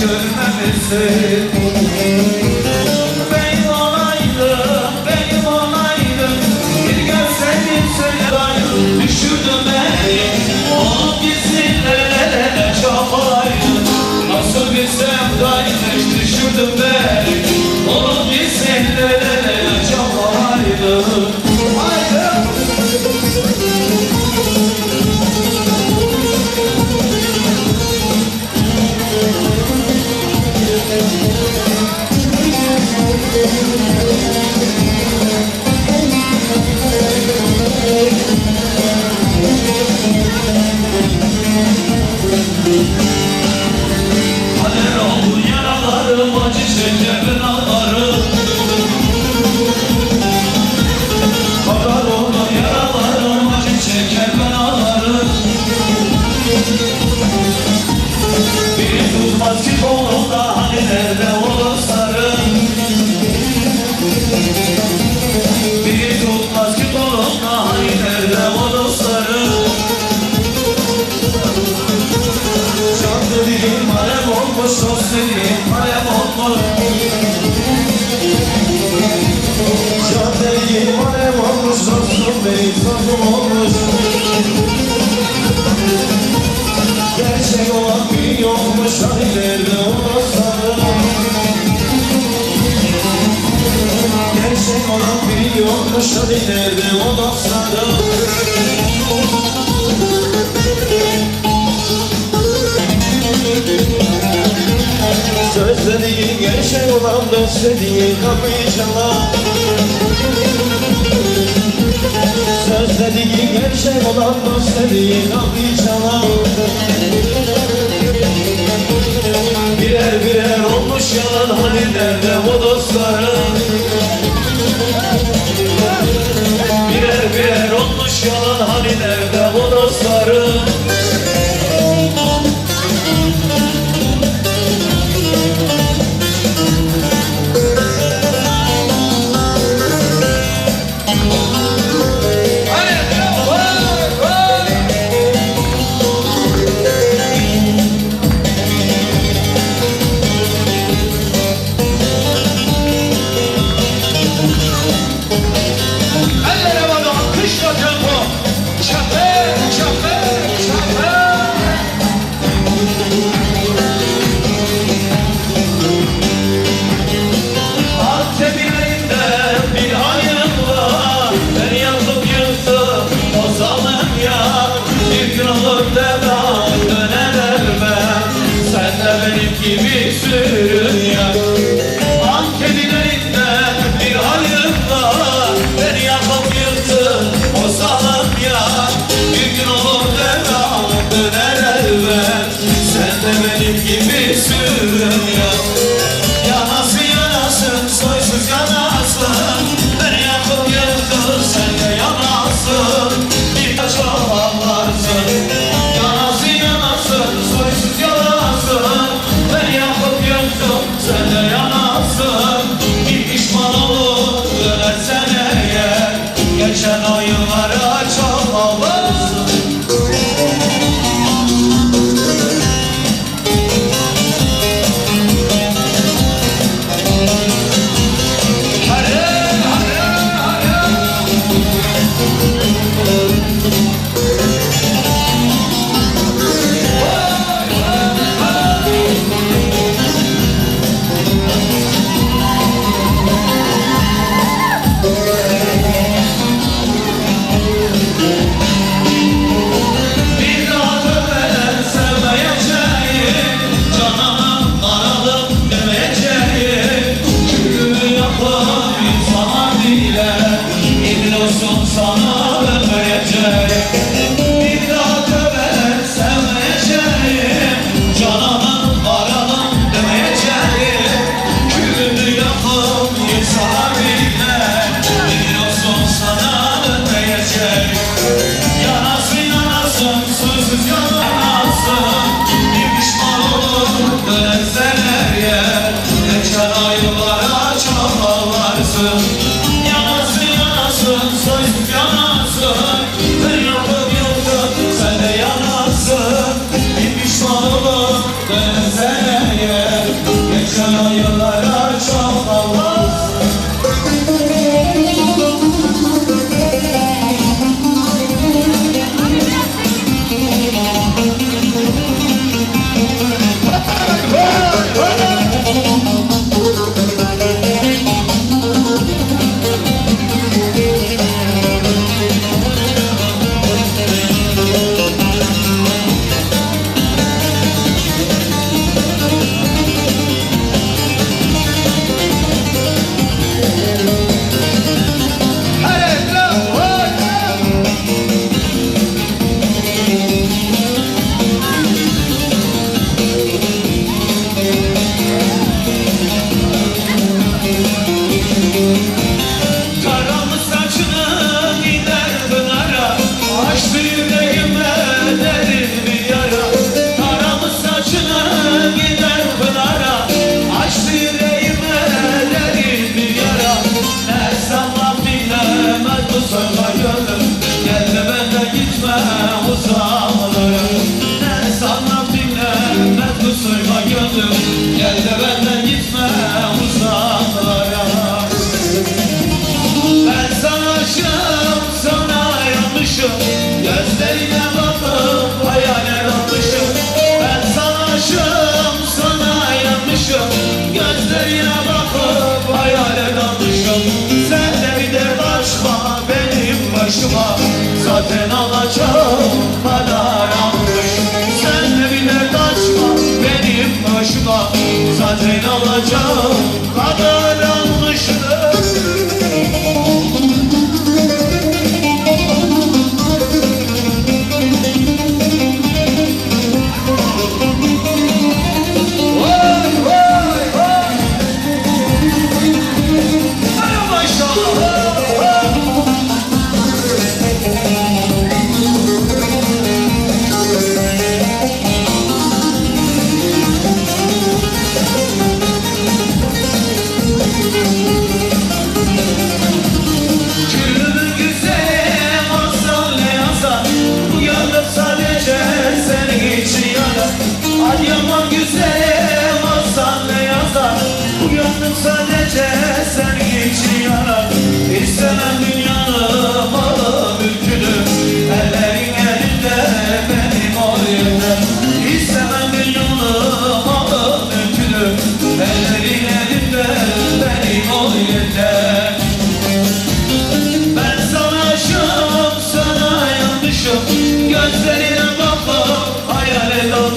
görmemesin meytanım Gerçek olan bir yokmuş Hani nerede ona Gerçek olan bir yokmuş Hani nerede ona sanırım gerçek olan dostlediğin kapıyı çalar dediğin gerçek şey olan dost dediğin aklı çalan Birer birer olmuş yalan hani nerede bu dostların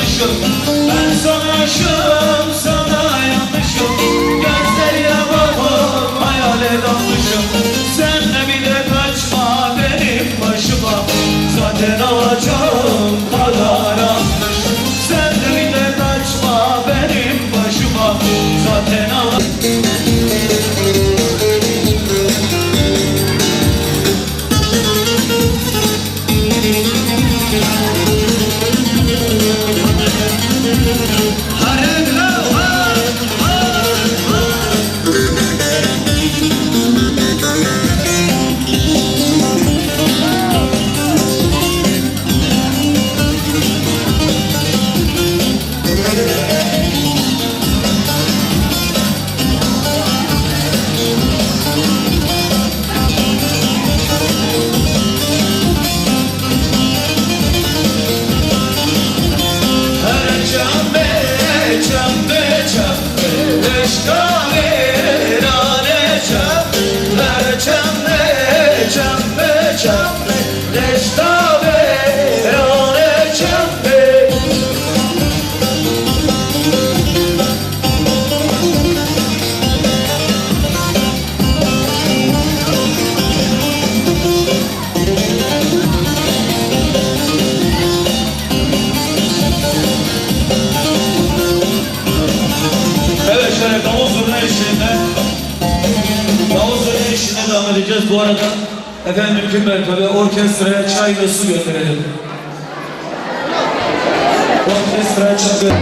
hayale dalmışım Ben sana aşığım, Efendim mümkün mertebe orkestraya çay ve su gönderelim. Orkestraya çay ve...